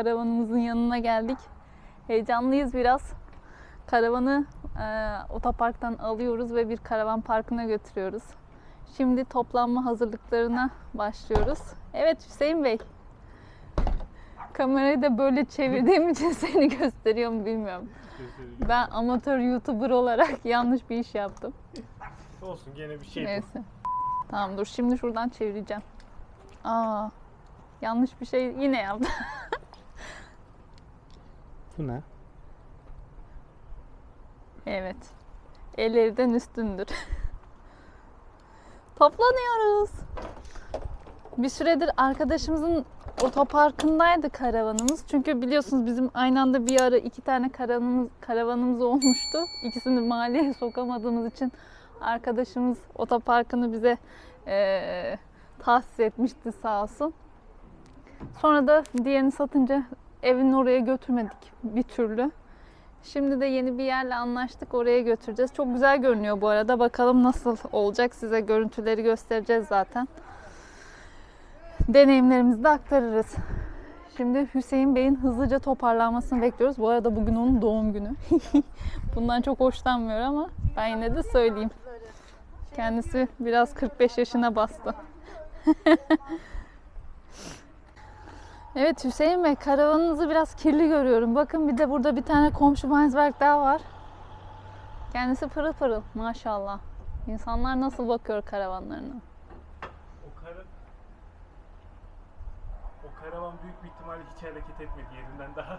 karavanımızın yanına geldik. Heyecanlıyız biraz. Karavanı e, otoparktan alıyoruz ve bir karavan parkına götürüyoruz. Şimdi toplanma hazırlıklarına başlıyoruz. Evet Hüseyin Bey. Kamerayı da böyle çevirdiğim için seni gösteriyor mu bilmiyorum. Ben amatör YouTuber olarak yanlış bir iş yaptım. Olsun gene bir şey. Neyse. Tamam dur şimdi şuradan çevireceğim. Aa, yanlış bir şey yine yaptım. Bu ne? evet. Ellerden üstündür. Toplanıyoruz. Bir süredir arkadaşımızın otoparkındaydı karavanımız. Çünkü biliyorsunuz bizim aynı anda bir ara iki tane karavanımız, karavanımız olmuştu. İkisini mahalleye sokamadığımız için arkadaşımız otoparkını bize eee tahsis etmişti sağ olsun. Sonra da diğerini satınca evin oraya götürmedik bir türlü. Şimdi de yeni bir yerle anlaştık. Oraya götüreceğiz. Çok güzel görünüyor bu arada. Bakalım nasıl olacak. Size görüntüleri göstereceğiz zaten. Deneyimlerimizi de aktarırız. Şimdi Hüseyin Bey'in hızlıca toparlanmasını bekliyoruz. Bu arada bugün onun doğum günü. Bundan çok hoşlanmıyor ama ben yine de söyleyeyim. Kendisi biraz 45 yaşına bastı. Evet Hüseyin Bey karavanınızı biraz kirli görüyorum. Bakın bir de burada bir tane komşu Mainzberg daha var. Kendisi pırıl pırıl maşallah. İnsanlar nasıl bakıyor karavanlarına? O kara... O karavan büyük bir ihtimalle hiç hareket etmedi yerinden daha.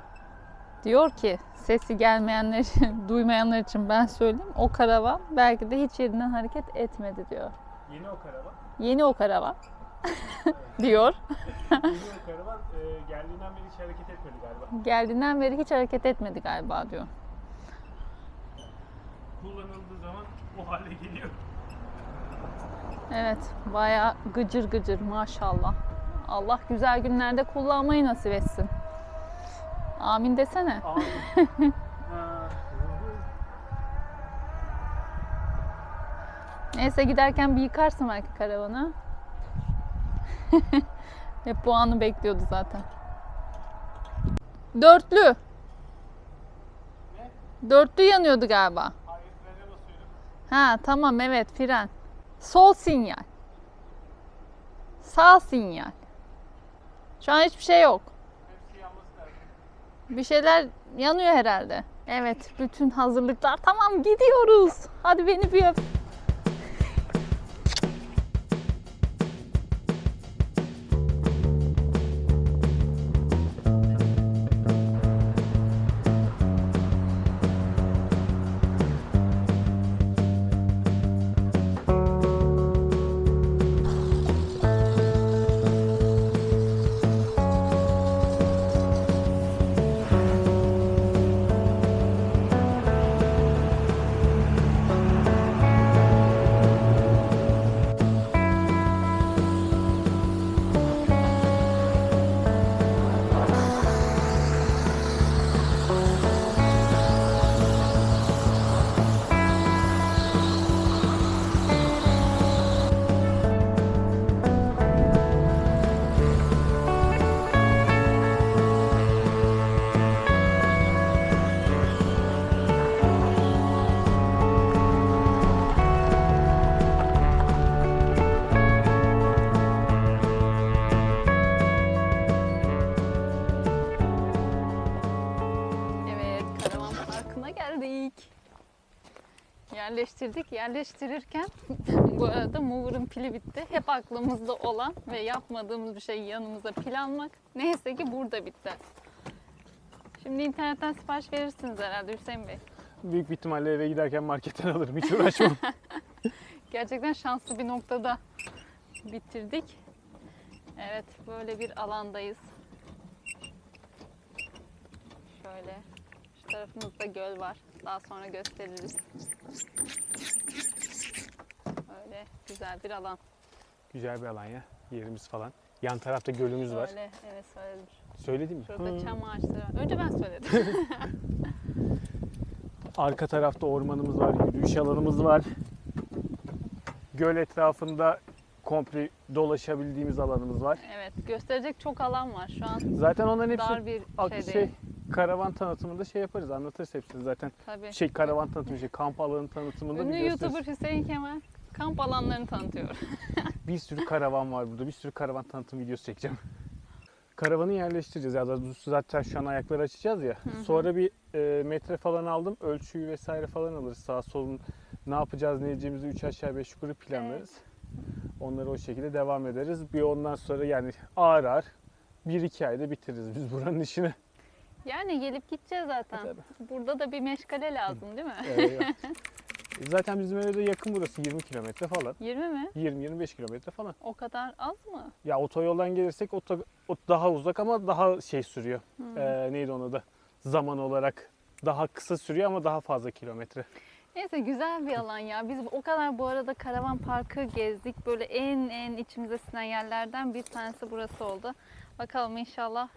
Diyor ki sesi gelmeyenler için, duymayanlar için ben söyleyeyim. O karavan belki de hiç yerinden hareket etmedi diyor. Yeni o karavan. Yeni o karavan diyor. Karavan e, geldiğinden beri hiç hareket etmedi galiba. Geldiğinden beri hiç hareket etmedi galiba diyor. Kullanıldığı zaman o hale geliyor. Evet, bayağı gıcır gıcır maşallah. Allah güzel günlerde kullanmayı nasip etsin. Amin desene. Ha. Neyse giderken bir yıkarsın belki karavanı. Hep bu anı bekliyordu zaten. Dörtlü. Dörtlü yanıyordu galiba. Hayır. Ha tamam evet fren. Sol sinyal. Sağ sinyal. Şu an hiçbir şey yok. Bir şeyler yanıyor herhalde. Evet, bütün hazırlıklar tamam gidiyoruz. Hadi beni bir öp. Yerleştirdik. Yerleştirirken bu arada mover'ın pili bitti. Hep aklımızda olan ve yapmadığımız bir şey yanımıza pil almak. Neyse ki burada bitti. Şimdi internetten sipariş verirsiniz herhalde Hüseyin Bey. Büyük bir ihtimalle eve giderken marketten alırım. Hiç uğraşmam. Gerçekten şanslı bir noktada bitirdik. Evet, böyle bir alandayız. Şöyle, şu tarafımızda göl var. Daha sonra gösteririz. Güzel bir alan. Güzel bir alan ya. Yerimiz falan. Yan tarafta gölümüz var. Böyle, evet söyledim. Söyledim mi? Şurada Hı. çam ağaçları var. Önce ben söyledim. Arka tarafta ormanımız var, yürüyüş alanımız var. Göl etrafında komple dolaşabildiğimiz alanımız var. Evet gösterecek çok alan var şu an. Zaten onların hepsi Dar bir şey şey, değil. karavan tanıtımında şey yaparız anlatırız hepsini zaten. Tabii. Şey karavan tanıtımı şey kamp alanı tanıtımında Ünlü bir gösteririz. YouTuber Hüseyin Kemal kamp alanlarını tanıtıyor. Bir sürü karavan var burada. Bir sürü karavan tanıtım videosu çekeceğim. Karavanı yerleştireceğiz. Ya da zaten şu an ayakları açacağız ya. hı. Sonra bir e, metre falan aldım. Ölçüyü vesaire falan alırız. Sağ solun ne yapacağız ne edeceğimizi 3 aşağı 5 yukarı planlarız. Onları o şekilde devam ederiz. Bir ondan sonra yani ağır ağır 1-2 ayda bitiririz biz buranın işini. Yani gelip gideceğiz zaten. Tabii. Burada da bir meşgale lazım değil mi? Eyvah. zaten bizim eve de yakın burası 20 kilometre falan. 20 mi? 20-25 kilometre falan. O kadar az mı? Ya otoyoldan gelirsek oto, o daha uzak ama daha şey sürüyor. Hmm. Ee, neydi onu da? Zaman olarak daha kısa sürüyor ama daha fazla kilometre. Neyse güzel bir alan ya. Biz o kadar bu arada karavan parkı gezdik. Böyle en en içimize sinen yerlerden bir tanesi burası oldu. Bakalım inşallah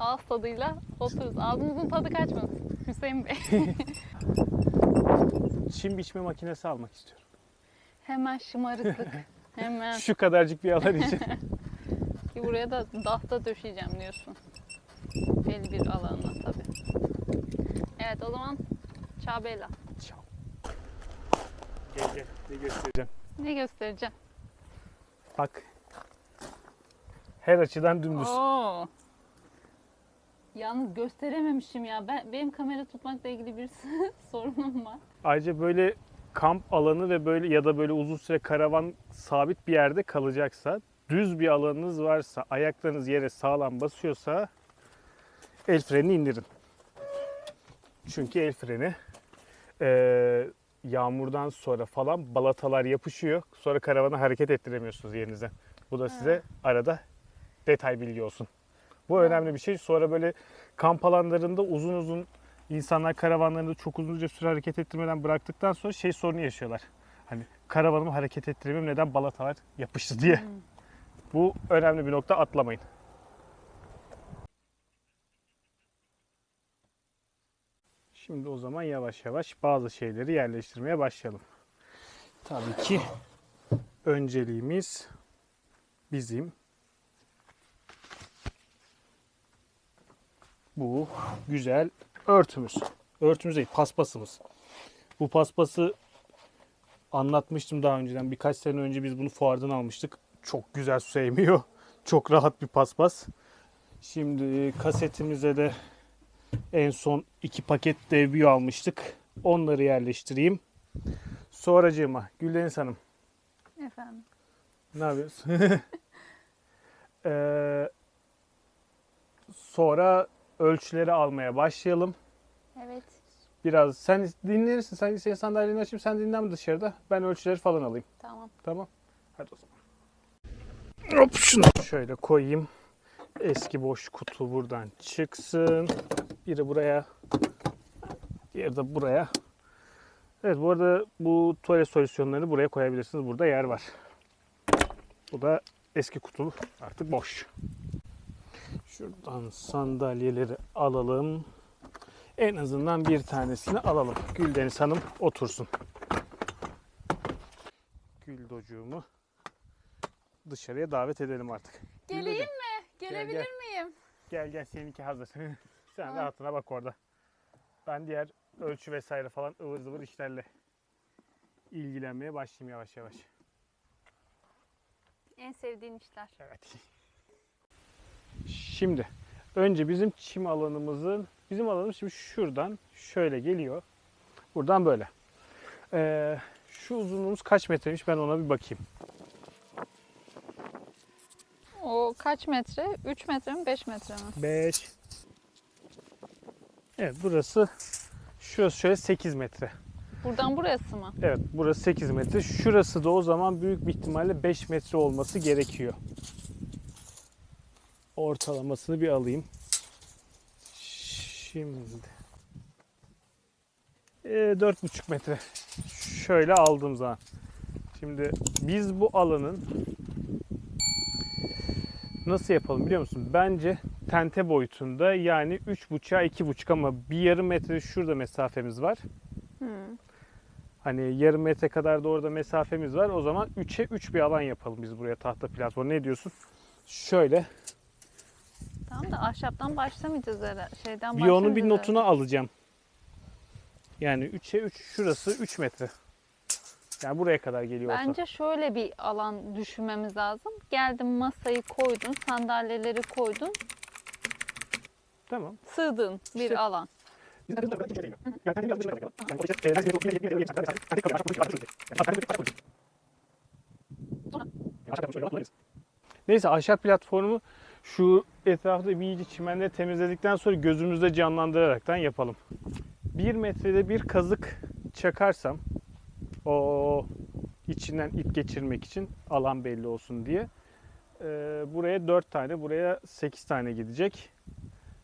ağız tadıyla otururuz. Ağzımızın tadı kaçmasın Hüseyin Bey. Çim biçme makinesi almak istiyorum. Hemen şımarıklık. Hemen. Şu kadarcık bir alan için. Ki buraya da dahta döşeyeceğim diyorsun. Belli bir alanına tabii. Evet o zaman Çabela. Çal. Gel gel ne göstereceğim. Ne göstereceğim? Bak. Her açıdan dümdüz. Oo. Yalnız gösterememişim ya. Ben benim kamera tutmakla ilgili bir sorunum var. Ayrıca böyle kamp alanı ve böyle ya da böyle uzun süre karavan sabit bir yerde kalacaksa, düz bir alanınız varsa, ayaklarınız yere sağlam basıyorsa el frenini indirin. Çünkü el freni eee, yağmurdan sonra falan balatalar yapışıyor. Sonra karavanı hareket ettiremiyorsunuz yerinizden. Bu da size arada detay bilgi olsun. Bu önemli bir şey. Sonra böyle kamp alanlarında uzun uzun insanlar karavanlarını çok uzunca süre hareket ettirmeden bıraktıktan sonra şey sorunu yaşıyorlar. Hani karavanımı hareket ettiremiyorum neden balatalar yapıştı diye. Bu önemli bir nokta atlamayın. Şimdi o zaman yavaş yavaş bazı şeyleri yerleştirmeye başlayalım. Tabii ki önceliğimiz bizim bu güzel örtümüz. Örtümüz değil, paspasımız. Bu paspası anlatmıştım daha önceden. Birkaç sene önce biz bunu fuardan almıştık. Çok güzel su emiyor. Çok rahat bir paspas. Şimdi kasetimize de en son iki paket devbiyo almıştık. Onları yerleştireyim. Sonracığıma Güldeniz Hanım Efendim. ne yapıyorsun? Ee, sonra ölçüleri almaya başlayalım. Evet. Biraz sen dinlenirsin. Sen senin sandalyeni açayım. Sen dinlen dışarıda? Ben ölçüleri falan alayım. Tamam. Tamam. Hadi o zaman. Hop şunu şöyle koyayım. Eski boş kutu buradan çıksın. Biri buraya. Diğeri de buraya. Evet bu arada bu tuvalet solüsyonlarını buraya koyabilirsiniz. Burada yer var. Bu da eski kutu artık boş. Şuradan sandalyeleri alalım. En azından bir tanesini alalım. Güldeniz Hanım otursun. Güldocuğumu dışarıya davet edelim artık. Geleyim mi? Gel, Gelebilir gel. miyim? Gel gel seninki hazır. Sen Tamam. rahatına bak orada. Ben diğer ölçü vesaire falan ıvır zıvır işlerle ilgilenmeye başlayayım yavaş yavaş. En sevdiğin işler. Evet. Şimdi önce bizim çim alanımızın bizim alanımız şimdi şuradan şöyle geliyor. Buradan böyle. Ee, şu uzunluğumuz kaç metreymiş ben ona bir bakayım. O kaç metre? 3 metre mi 5 metre mi? 5 Evet burası şurası şöyle 8 metre. Buradan burası mı? Evet burası 8 metre. Şurası da o zaman büyük bir ihtimalle 5 metre olması gerekiyor. Ortalamasını bir alayım. Şimdi. Ee, 4,5 metre. Şöyle aldığım zaman. Şimdi biz bu alanın nasıl yapalım biliyor musun? Bence tente boyutunda yani 3,5'a 2,5 ama bir yarım metre şurada mesafemiz var. Hı. Hani yarım metre kadar da orada mesafemiz var. O zaman 3'e 3 bir alan yapalım biz buraya tahta platform. Ne diyorsun? Şöyle Tamam da ahşaptan başlamayacağız herhalde. Şeyden bir onun bir notunu alacağım. Yani 3'e 3 şurası 3 metre. Yani buraya kadar geliyor. Bence şöyle bir alan düşünmemiz lazım. Geldin masayı koydun, sandalyeleri koydun, Tamam. sığdığın bir İşte- alan. Neyse ahşap platformu şu etrafta bir iyice çimenleri temizledikten sonra gözümüzde canlandıraraktan yapalım. Bir metrede bir kazık çakarsam o içinden ip geçirmek için alan belli olsun diye e, buraya 4 tane buraya 8 tane gidecek.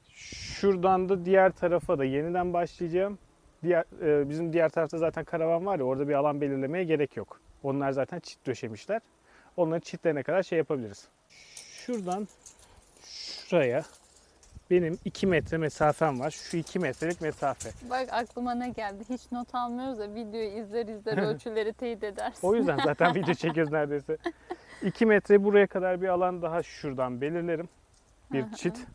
Şuradan da diğer tarafa da yeniden başlayacağım. Diğer, e, bizim diğer tarafta zaten karavan var ya orada bir alan belirlemeye gerek yok. Onlar zaten çit döşemişler. Onların çitlerine kadar şey yapabiliriz. Şuradan şuraya benim 2 metre mesafem var. Şu 2 metrelik mesafe. Bak aklıma ne geldi. Hiç not almıyoruz da videoyu izler izler ölçüleri teyit edersin. O yüzden zaten video çekiyoruz neredeyse. 2 metre buraya kadar bir alan daha şuradan belirlerim. Bir çit.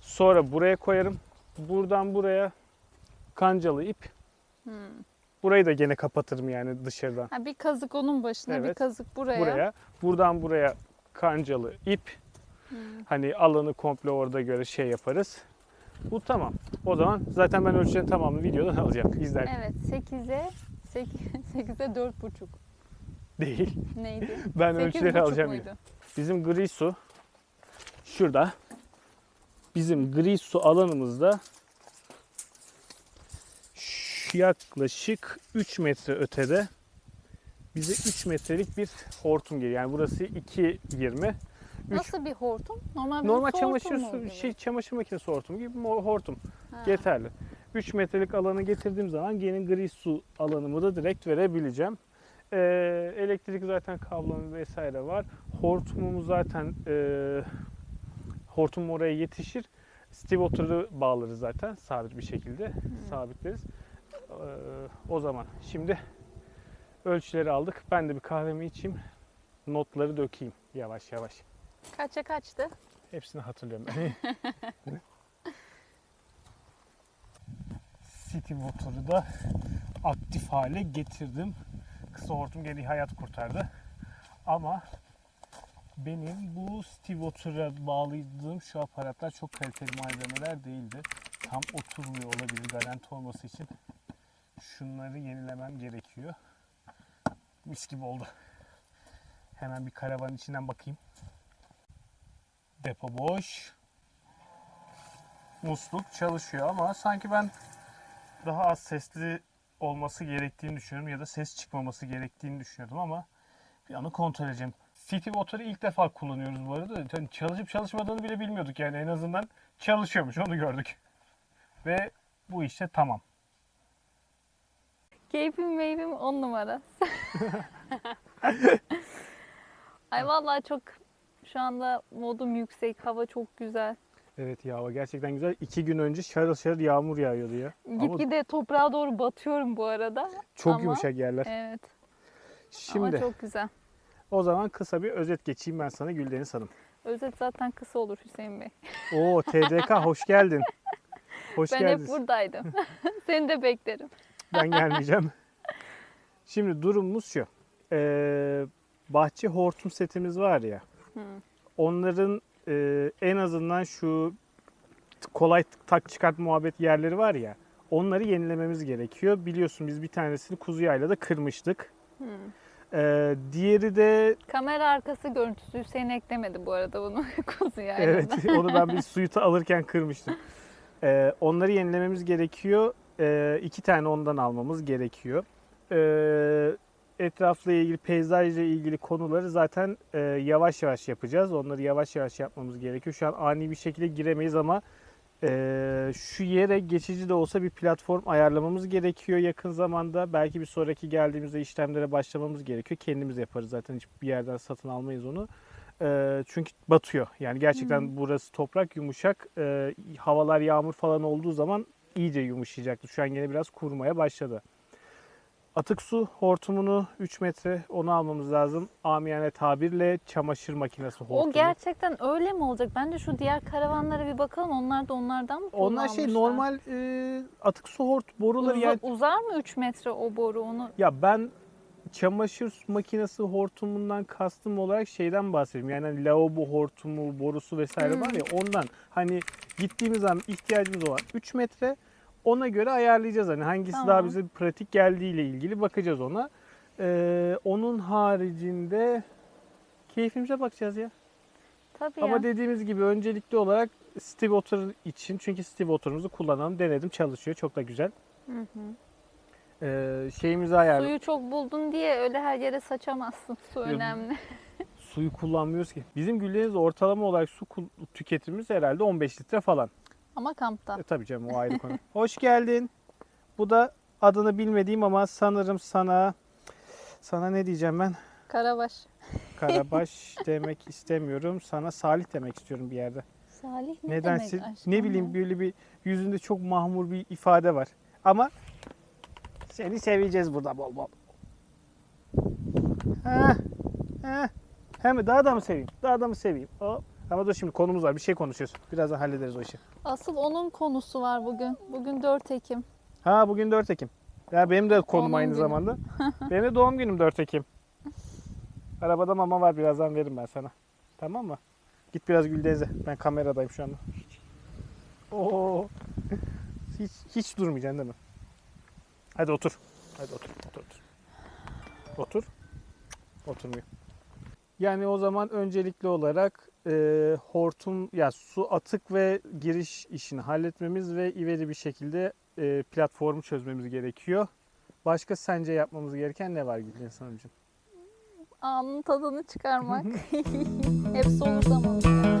Sonra buraya koyarım. Buradan buraya kancalı ip. Hmm. Burayı da gene kapatırım yani dışarıdan. Ha, bir kazık onun başına, bir Evet. kazık buraya. Buraya. Buradan buraya kancalı ip. Hmm. Hani alanı komple orada göre şey yaparız. Bu tamam. O zaman zaten ben ölçülerin tamamını videodan alacağım. İzlerken. Evet, 8'e 8 8'e 4,5 Değil. neydi? Ben ölçüleri alacağım. muydu? Bizim gri su şurada. Bizim gri su alanımızda yaklaşık 3 metre ötede bize 3 metrelik bir hortum geliyor. Yani burası 2.20. Üç- Nasıl bir hortum? Normal bir Normal su çamaşır su, şey çamaşır makinesi hortumu gibi hortum. Ha. Yeterli. 3 metrelik alanı getirdiğim zaman yeni gri su alanımı da direkt verebileceğim. Ee, elektrik zaten kablom vesaire var. Hortumumuz zaten e, hortum oraya yetişir. Steve Water'ı bağlarız zaten sabit bir şekilde sabitleriz. Ee, o zaman şimdi ölçüleri aldık. Ben de bir kahvemi içeyim. Notları dökeyim yavaş yavaş. Kaça kaçtı? Hepsini hatırlıyorum. City Water'ı da aktif hale getirdim. Kısa hortum gene hayat kurtardı. Ama benim bu Steve Water'a bağladığım şu aparatlar çok kaliteli malzemeler değildi. Tam oturmuyor olabilir garanti olması için. Şunları yenilemem gerekiyor. Mis gibi oldu. Hemen bir karavanın içinden bakayım. Depo boş. Musluk çalışıyor ama sanki ben daha az sesli olması gerektiğini düşünüyorum ya da ses çıkmaması gerektiğini düşünüyordum ama bir anı kontrol edeceğim. City Water'ı ilk defa kullanıyoruz bu arada. Yani çalışıp çalışmadığını bile bilmiyorduk yani en azından çalışıyormuş onu gördük. Ve bu işte tamam. Keyfim meyvim 10 numara. Ay vallahi çok şu anda modum yüksek. Hava çok güzel. Evet ya hava gerçekten güzel. İki gün önce şarıl şarıl yağmur yağıyordu ya. Gitgide toprağa doğru batıyorum bu arada. çok ama- yumuşak yerler. Evet. Şimdi Ama çok güzel. o zaman kısa bir özet geçeyim ben sana Güldeniz Hanım. Özet zaten kısa olur Hüseyin Bey. Oo TDK hoş geldin. Hoş ben geldin. hep buradaydım. Seni de beklerim. Ben gelmeyeceğim. Şimdi durumumuz şu. Ee, bahçe hortum setimiz var ya. Onların e, en azından şu kolay tak çıkart muhabbet yerleri var ya. Onları yenilememiz gerekiyor. Biliyorsun biz bir tanesini kuzu yaylada kırmıştık. Hı. Ee, diğeri de Kamera arkası görüntüsü Hüseyin eklemedi bu arada bunu kuzu yaylada. evet onu ben bir suyu ta- alırken kırmıştım. Ee, onları yenilememiz gerekiyor. Ee, iki tane ondan almamız gerekiyor. Ee, etrafla ilgili, peyzajla ilgili konuları zaten e, yavaş yavaş yapacağız. Onları yavaş yavaş yapmamız gerekiyor. Şu an ani bir şekilde giremeyiz ama e, şu yere geçici de olsa bir platform ayarlamamız gerekiyor yakın zamanda. Belki bir sonraki geldiğimizde işlemlere başlamamız gerekiyor. Kendimiz yaparız zaten hiçbir yerden satın almayız onu. E, çünkü batıyor. Yani gerçekten Hmm. burası toprak yumuşak. E, havalar yağmur falan olduğu zaman iyice yumuşayacaktı. Şu an yine biraz kurumaya başladı. Atık su hortumunu 3 metre onu almamız lazım. Amiyane tabirle çamaşır makinesi hortumu. O gerçekten öyle mi olacak? Bence şu diğer karavanlara bir bakalım. Onlar da onlardan mı Onlar şey normal e, atık su hort boruları Uza- yani uzar mı 3 metre o boru onu? Ya ben çamaşır makinesi hortumundan kastım olarak şeyden bahsediyorum. Yani hani lavabo hortumu, borusu vesaire Hmm. var ya ondan. Hani gittiğimiz zaman ihtiyacımız olan 3 metre ona göre ayarlayacağız. Hani hangisi daha Tamam. bize pratik geldiğiyle ilgili bakacağız ona. Ee, onun haricinde keyfimize bakacağız ya. Tabii Ama ya. dediğimiz gibi öncelikli olarak Steve Otter için çünkü Steve Otter'ımızı kullanalım. Denedim çalışıyor. Çok da güzel. Hı hı. Ee, şeyimizi ayarladık. Suyu çok buldun diye öyle her yere saçamazsın. Su önemli. suyu kullanmıyoruz ki. Bizim güllerimiz ortalama olarak su tüketimimiz herhalde 15 litre falan. Ama kampta. E, tabii canım o ayrı konu. Hoş geldin. Bu da adını bilmediğim ama sanırım sana sana ne diyeceğim ben? Karabaş. Karabaş demek istemiyorum. Sana Salih demek istiyorum bir yerde. Salih ne Nedense demek aşkım ne bileyim böyle bir yüzünde çok mahmur bir ifade var. Ama seni seveceğiz burada bol bol. Ha, ha. Hem daha da mı seveyim? Daha da mı seveyim? Hop. Ama dur şimdi konumuz var. Bir şey konuşuyoruz. Birazdan hallederiz o işi. Asıl onun konusu var bugün. Bugün 4 Ekim. Ha bugün 4 Ekim. Ya benim de konum Onun aynı günü. zamanda. benim de doğum günüm 4 Ekim. Arabada mama var. Birazdan veririm ben sana. Tamam mı? Git biraz Güldeniz'e. Ben kameradayım şu anda. Oo. Hiç, hiç durmayacaksın değil mi? Hadi otur. Hadi otur. Otur. Otur. Otur. Oturmuyor. Yani o zaman öncelikli olarak e, hortum ya su atık ve giriş işini halletmemiz ve ivedi bir şekilde e, platformu çözmemiz gerekiyor. Başka sence yapmamız gereken ne var Gülden Hanımcığım? Anın tadını çıkarmak. Hepsi olur zamanında.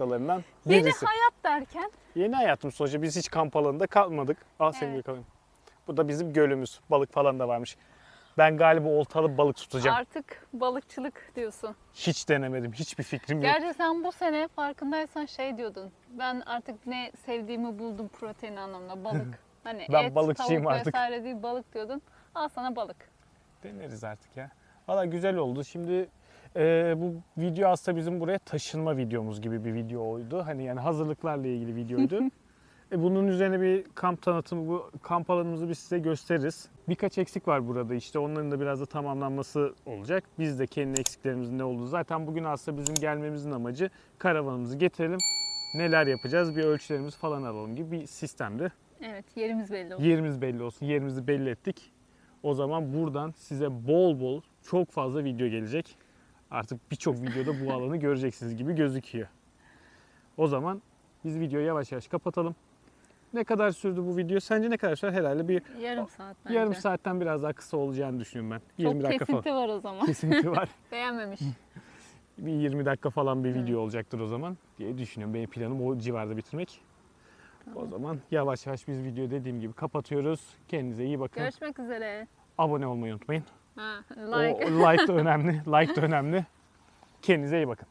Noktalarından Yeni birisi. hayat derken Yeni hayatımız sonuçta biz hiç kamp alanında kalmadık. Al seni Evet. yakalayayım. Bu da bizim gölümüz. Balık falan da varmış. Ben galiba oltalı balık tutacağım. artık balıkçılık diyorsun. Hiç denemedim. Hiçbir fikrim yok. Gerçi sen bu sene farkındaysan şey diyordun. Ben artık ne sevdiğimi buldum protein anlamında balık. Hani Ben et, balıkçıyım tavuk artık. vesaire değil balık diyordun. Al sana balık. Deneriz artık ya. Valla güzel oldu. Şimdi e, bu video aslında bizim buraya taşınma videomuz gibi bir videoydu. Hani yani hazırlıklarla ilgili videoydu. e, bunun üzerine bir kamp tanıtımı, bu kamp alanımızı biz size gösteririz. Birkaç eksik var burada işte. Onların da biraz da tamamlanması olacak. Biz de kendi eksiklerimizin ne olduğunu zaten bugün aslında bizim gelmemizin amacı karavanımızı getirelim. Neler yapacağız bir ölçülerimizi falan alalım gibi bir sistemdi. Evet yerimiz belli oldu. Yerimiz belli olsun. Yerimizi belli ettik. O zaman buradan size bol bol çok fazla video gelecek. Artık birçok videoda bu alanı göreceksiniz gibi gözüküyor. O zaman biz videoyu yavaş yavaş kapatalım. Ne kadar sürdü bu video? Sence ne kadar sürer? Herhalde bir Yarım saat bence. yarım saatten biraz daha kısa olacağını düşünüyorum ben. Çok 20 dakika falan. kesinti var o zaman. Kesinti var. Beğenmemiş. Bir 20 dakika falan bir video olacaktır o zaman diye düşünüyorum. Benim planım o civarda bitirmek. O zaman yavaş yavaş biz video dediğim gibi kapatıyoruz. Kendinize iyi bakın. Görüşmek üzere. Abone olmayı unutmayın. Ha, O like. like da önemli. Like da önemli. Kendinize iyi bakın.